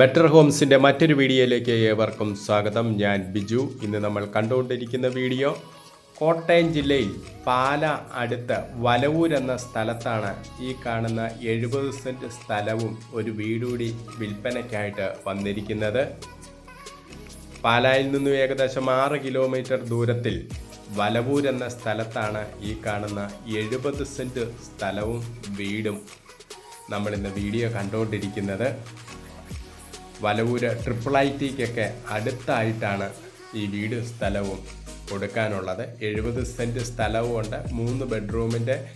Better ഹോംസിന്റെ മറ്റൊരു വീഡിയോയിലേക്ക് ഏവർക്കും സ്വാഗതം. ഞാൻ ബിജു. ഇന്ന് നമ്മൾ കണ്ടുകൊണ്ടിരിക്കുന്ന വീഡിയോ കോട്ടയം ജില്ലയിൽ പാല അടുത്ത് വലവൂർ എന്ന സ്ഥലത്താണ് ഈ കാണുന്ന എഴുപത് സെന്റ് സ്ഥലവും ഒരു വീടുകൂടി വിൽപ്പനയ്ക്കായിട്ട് വന്നിരിക്കുന്നത്. പാലായിൽ നിന്നും ഏകദേശം ആറ് കിലോമീറ്റർ ദൂരത്തിൽ വലവൂർ എന്ന സ്ഥലത്താണ് ഈ കാണുന്ന എഴുപത് സെന്റ് സ്ഥലവും വീടും നമ്മളിന്ന് വീഡിയോ കണ്ടുകൊണ്ടിരിക്കുന്നത് വലവൂര് ട്രിപ്പിൾ ഐ ടിക്കൊക്കെ അടുത്തായിട്ടാണ് ഈ വീട് സ്ഥലവും കൊടുക്കാനുള്ളത്. എഴുപത് സെന്റ് സ്ഥലവും ഉണ്ട്. മൂന്ന് ബെഡ്റൂമിന്റെ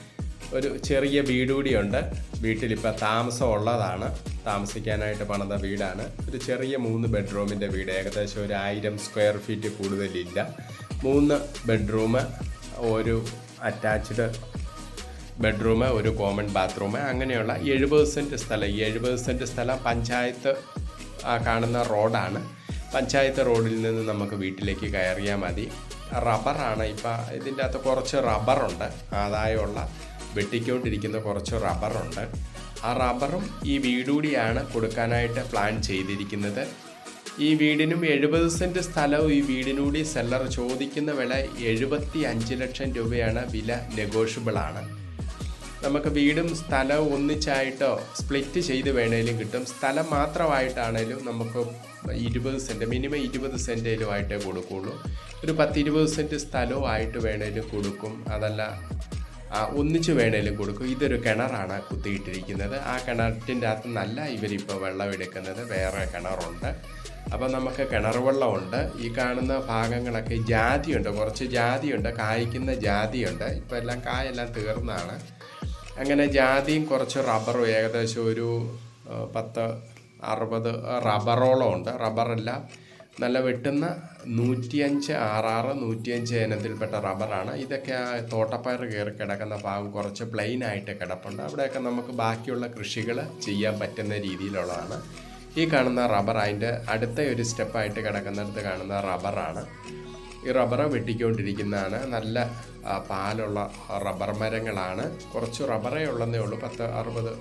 ഒരു ചെറിയ വീട് കൂടിയുണ്ട്. വീട്ടിലിപ്പോൾ താമസം ഉള്ളതാണ്. താമസിക്കാനായിട്ട് പണിത വീടാണ്. ഒരു ചെറിയ മൂന്ന് ബെഡ്റൂമിന്റെ വീട്. ഏകദേശം ഒരു ആയിരം സ്ക്വയർ ഫീറ്റ് കൂടുതലില്ല. മൂന്ന് ബെഡ്റൂം ഒരു അറ്റാച്ച്ഡ് ബെഡ്റൂം ഒരു കോമൺ ബാത്റൂം അങ്ങനെയുള്ള എഴുപത് സെന്റ് സ്ഥലം. ഈ എഴുപത് സെന്റ് സ്ഥലം പഞ്ചായത്ത് കാണുന്ന റോഡാണ്. പഞ്ചായത്ത് റോഡിൽ നിന്ന് നമുക്ക് വീട്ടിലേക്ക് കയറിയാൽ മതി. റബ്ബറാണ് ഇപ്പം ഇതിന്റെ അകത്ത് കുറച്ച് റബ്ബറുണ്ട്. ആദായമുള്ള വെട്ടിക്കൊണ്ടിരിക്കുന്ന കുറച്ച് റബ്ബറുണ്ട്. ആ റബ്ബറും ഈ വീടുകൂടിയാണ് കൊടുക്കാനായിട്ട് പ്ലാൻ ചെയ്തിരിക്കുന്നത്. ഈ വീടിനും എഴുപത് സെന്റ് സ്ഥലവും ഈ വീടിനൂടി സെല്ലർ ചോദിക്കുന്ന വില എഴുപത്തി അഞ്ച് ലക്ഷം രൂപയാണ് വില നെഗോഷ്യബിളാണ് നമുക്ക് വീടും സ്ഥലവും ഒന്നിച്ചായിട്ടോ സ്പ്ലിറ്റ് ചെയ്ത് വേണേലും കിട്ടും. സ്ഥലം മാത്രമായിട്ടാണേലും നമുക്ക് ഇരുപത് സെന്റ് മിനിമം ഇരുപത് സെന്റേലും ആയിട്ടേ കൊടുക്കുള്ളൂ. ഒരു പത്തിരുപത് സെന്റ് സ്ഥലവും ആയിട്ട് വേണേലും കൊടുക്കും. അതല്ല ഒന്നിച്ച് വേണേലും കൊടുക്കും. ഇതൊരു കിണറാണ് കുത്തിയിട്ടിരിക്കുന്നത്. ആ കിണറ്റിന്റെ അകത്ത് നല്ല ഇവരിപ്പോൾ വെള്ളം എടുക്കുന്നത്. വേറെ കിണറുണ്ട്. അപ്പം നമുക്ക് കിണർ വെള്ളമുണ്ട് ഈ കാണുന്ന ഭാഗങ്ങളൊക്കെ ജാതിയുണ്ട്. കുറച്ച് ജാതിയുണ്ട്. കായ്ക്കുന്ന ജാതിയുണ്ട്. ഇപ്പം എല്ലാം കായെല്ലാം തീർന്നാണ്. അങ്ങനെ ജാതിയും കുറച്ച് റബ്ബറും. ഏകദേശം ഒരു പത്ത് അറുപത് റബ്ബറോളം ഉണ്ട്. റബ്ബറെല്ലാം. നല്ല വെട്ടുന്ന നൂറ്റിയഞ്ച് ആറാറ് നൂറ്റിയഞ്ച് ഇനത്തിൽപ്പെട്ട റബ്ബറാണ്. ഇതൊക്കെ ആ തോട്ടപ്പയർ കയറി കിടക്കുന്ന ഭാഗം കുറച്ച് പ്ലെയിൻ ആയിട്ട് കിടപ്പുണ്ട്. അവിടെയൊക്കെ നമുക്ക് ബാക്കിയുള്ള കൃഷികൾ ചെയ്യാൻ പറ്റുന്ന രീതിയിലുള്ളതാണ്. ഈ കാണുന്ന റബ്ബർ അതിന്റെ അടുത്ത ഒരു സ്റ്റെപ്പായിട്ട് കിടക്കുന്നിടത്ത് കാണുന്ന റബ്ബറാണ്. ഈ റബ്ബർ വെട്ടിക്കൊണ്ടിരിക്കുന്നതാണ്. നല്ല പാലുള്ള റബ്ബർ മരങ്ങളാണ്. കുറച്ച് റബ്ബറേ ഉള്ളതേ ഉള്ളൂ. പത്ത് അറുപത്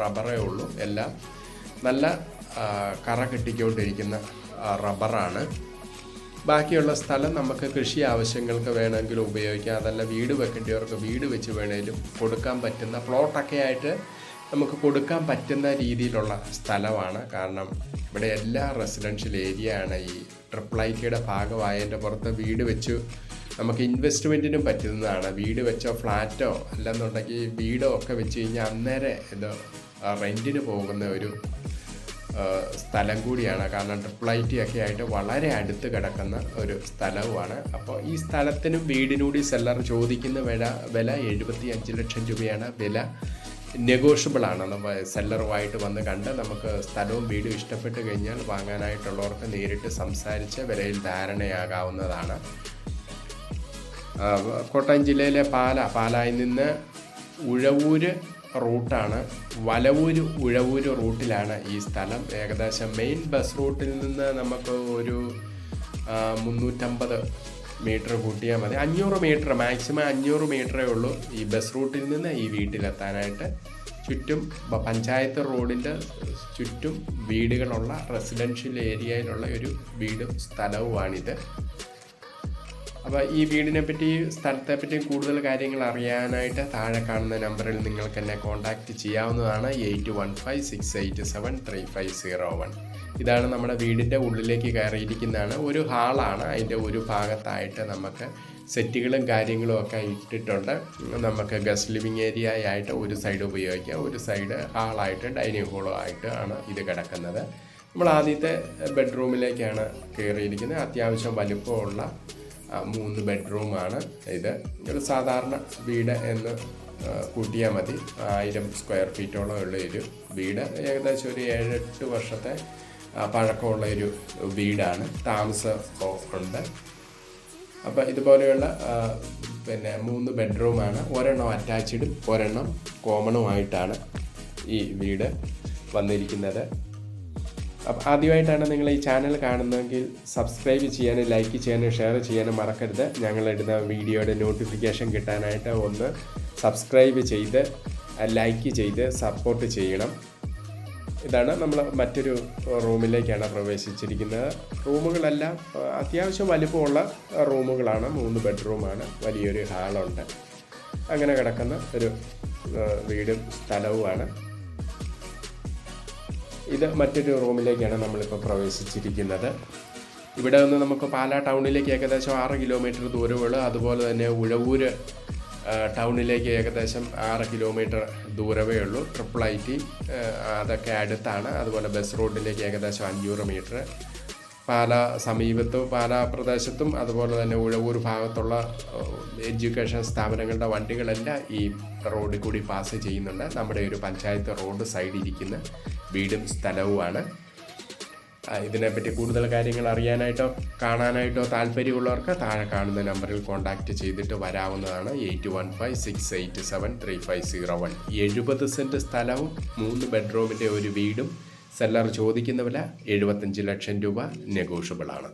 റബ്ബറേ ഉള്ളൂ എല്ലാം. നല്ല കറ കെട്ടിക്കൊണ്ടിരിക്കുന്ന റബ്ബറാണ്. ബാക്കിയുള്ള സ്ഥലം നമുക്ക് കൃഷി ആവശ്യങ്ങൾക്ക് വേണമെങ്കിൽ ഉപയോഗിക്കാം. അതല്ല വീട് വെക്കേണ്ടവർക്ക് വീട് വെച്ച് വേണമെങ്കിലും കൊടുക്കാൻ പറ്റുന്ന പ്ലോട്ടൊക്കെ ആയിട്ട് നമുക്ക് കൊടുക്കാൻ പറ്റുന്ന രീതിയിലുള്ള സ്ഥലമാണ്. കാരണം ഇവിടെ എല്ലാ റെസിഡൻഷ്യൽ ഏരിയ ആണ്. ഈ ട്രിപ്പിൾ ഐ കെയുടെ ഭാഗമായതിന്റെ പുറത്ത് വീട് വെച്ച് നമുക്ക് ഇൻവെസ്റ്റ്മെന്റിനും പറ്റുന്നതാണ്. വീട് വെച്ചോ ഫ്ലാറ്റോ അല്ലെന്നുണ്ടെങ്കിൽ വീടോ ഒക്കെ വെച്ച് കഴിഞ്ഞാൽ അന്നേരം ഇത് റെന്റിന് പോകുന്ന ഒരു സ്ഥലം കൂടിയാണ്. കാരണം ട്രിപ്പിൾ ഐ ടി ഒക്കെ ആയിട്ട് വളരെ അടുത്ത് കിടക്കുന്ന ഒരു സ്ഥലവുമാണ്. അപ്പോൾ ഈ സ്ഥലത്തിനും വീടിനൂടി സെല്ലർ ചോദിക്കുന്ന വില വില എഴുപത്തി അഞ്ച് ലക്ഷം രൂപയാണ്. വില നെഗോഷ്യബിൾ ആണ് നമ്മൾ സെല്ലറുമായിട്ട് വന്ന് കണ്ട് നമുക്ക് സ്ഥലവും വീടും ഇഷ്ടപ്പെട്ട് കഴിഞ്ഞാൽ വാങ്ങാനായിട്ടുള്ളവർക്ക് നേരിട്ട് സംസാരിച്ച് വിലയിൽ ധാരണയാകാവുന്നതാണ്. കോട്ടയം ജില്ലയിലെ പാല പാലായിൽ നിന്ന് ഉഴവൂര് റൂട്ടാണ്. വലവൂര് ഉഴവൂര് റൂട്ടിലാണ് ഈ സ്ഥലം. ഏകദേശം മെയിൻ ബസ് റൂട്ടിൽ നിന്ന് നമുക്ക് ഒരു മുന്നൂറ്റമ്പത് മീറ്റർ കൂട്ടിയാൽ മതി. അഞ്ഞൂറ് മീറ്റർ മാക്സിമം അഞ്ഞൂറ് മീറ്ററേ ഉള്ളൂ ഈ ബസ് റൂട്ടിൽ നിന്ന് ഈ വീട്ടിലെത്താനായിട്ട്. ചുറ്റും പഞ്ചായത്ത് റോഡിന്റെ ചുറ്റും വീടുകളുള്ള റെസിഡൻഷ്യൽ ഏരിയയിലുള്ള ഒരു വീടും സ്ഥലവുമാണിത്. അപ്പോൾ ഈ വീടിനെ പറ്റി സ്ഥലത്തെ കൂടുതൽ കാര്യങ്ങൾ അറിയാനായിട്ട് താഴെ കാണുന്ന നമ്പറിൽ നിങ്ങൾക്ക് എന്നെ കോൺടാക്റ്റ് ചെയ്യാവുന്നതാണ് eight one five six eight seven three five zero one. ഇതാണ് നമ്മുടെ വീടിന്റെ ഉള്ളിലേക്ക് കയറിയിരിക്കുന്നതാണ്. ഒരു ഹാളാണ് അതിന്റെ ഒരു ഭാഗത്തായിട്ട് നമുക്ക് സെറ്റുകളും കാര്യങ്ങളും ഒക്കെ ഇട്ടിട്ടുണ്ട്. നമുക്ക് ഗസ്റ്റ് ലിവിങ് ഏരിയ ആയിട്ട് ഒരു സൈഡ് ഉപയോഗിക്കാം. ഒരു സൈഡ് ഹാളായിട്ട് ഡൈനിങ് ഹോളും ആയിട്ട് ആണ് ഇത് കിടക്കുന്നത്. നമ്മൾ ആദ്യത്തെ ബെഡ്റൂമിലേക്കാണ് കയറിയിരിക്കുന്നത്. അത്യാവശ്യം വലുപ്പമുള്ള മൂന്ന് ബെഡ്റൂമാണ് ഇത് ഒരു സാധാരണ വീട് എന്ന് കൂട്ടിയാൽ മതി. ആയിരം സ്ക്വയർ ഫീറ്റോളം ഉള്ള ഒരു വീട്. ഏകദേശം ഒരു ഏഴെട്ട് വർഷത്തെ പഴക്കമുള്ള ഒരു വീടാണ്. താമസം ഉണ്ട്. അപ്പോൾ ഇതുപോലെയുള്ള പിന്നെ മൂന്ന് ബെഡ്റൂമാണ് ഒരെണ്ണം അറ്റാച്ച്ഡും ഒരെണ്ണം കോമണുമായിട്ടാണ് ഈ വീട് വന്നിരിക്കുന്നത്. അപ്പം ആദ്യമായിട്ടാണ് നിങ്ങൾ ഈ ചാനൽ കാണുന്നതെങ്കിൽ സബ്സ്ക്രൈബ് ചെയ്യാനും ലൈക്ക് ചെയ്യാനും ഷെയർ ചെയ്യാനും മറക്കരുത്. ഞങ്ങളിടുന്ന വീഡിയോയുടെ നോട്ടിഫിക്കേഷൻ കിട്ടാനായിട്ട് ഒന്ന് സബ്സ്ക്രൈബ് ചെയ്ത് ലൈക്ക് ചെയ്ത് സപ്പോർട്ട് ചെയ്യണം. ഇതാണ് നമ്മൾ മറ്റൊരു റൂമിലേക്കാണ് പ്രവേശിച്ചിരിക്കുന്നത്. റൂമുകളെല്ലാം അത്യാവശ്യം വലിപ്പമുള്ള റൂമുകളാണ്. മൂന്ന് ബെഡ്റൂമാണ്. വലിയൊരു ഹാളുണ്ട്. അങ്ങനെ കിടക്കുന്ന ഒരു വീടും സ്ഥലവുമാണ്. ഇത് മറ്റൊരു റൂമിലേക്കാണ് നമ്മളിപ്പോൾ പ്രവേശിച്ചിരിക്കുന്നത്. ഇവിടെ നിന്ന് നമുക്ക് പാലാ ടൗണിലേക്ക് ഏകദേശം ആറ് കിലോമീറ്റർ ദൂരമുള്ളൂ. അതുപോലെ തന്നെ ഉഴവൂര് ടൗണിലേക്ക് ഏകദേശം ആറ് കിലോമീറ്റർ ദൂരമേ ഉള്ളൂ. ട്രിപ്പിൾ ഐ ടി അതൊക്കെ അടുത്താണ്. അതുപോലെ ബസ് റോഡിലേക്ക് ഏകദേശം അഞ്ഞൂറ് മീറ്റർ. പാല സമീപത്തും പാല പ്രദേശത്തും അതുപോലെ തന്നെ ഉഴവൂർ ഭാഗത്തുള്ള എഡ്യൂക്കേഷൻ സ്ഥാപനങ്ങളുടെ വണ്ടികളെല്ലാം ഈ റോഡിൽ കൂടി പാസ് ചെയ്യുന്നുണ്ട്. നമ്മുടെ ഒരു പഞ്ചായത്ത് റോഡ് സൈഡിൽ ഇരിക്കുന്ന. വീടും സ്ഥലവുമാണ്. ഇതിനെപ്പറ്റി കൂടുതൽ കാര്യങ്ങൾ അറിയാനായിട്ടോ കാണാനായിട്ടോ താല്പര്യമുള്ളവർക്ക് താഴെ കാണുന്ന നമ്പറിൽ കോൺടാക്റ്റ് ചെയ്തിട്ട് വരാവുന്നതാണ് eight one five six eight seven three five zero one. എഴുപത് സെന്റ് സ്ഥലവും മൂന്ന് ബെഡ്റൂമിന്റെ ഒരു വീടും സെല്ലർ ചോദിക്കുന്ന വില എഴുപത്തഞ്ച് ലക്ഷം രൂപ നെഗോഷ്യബിളാണ്.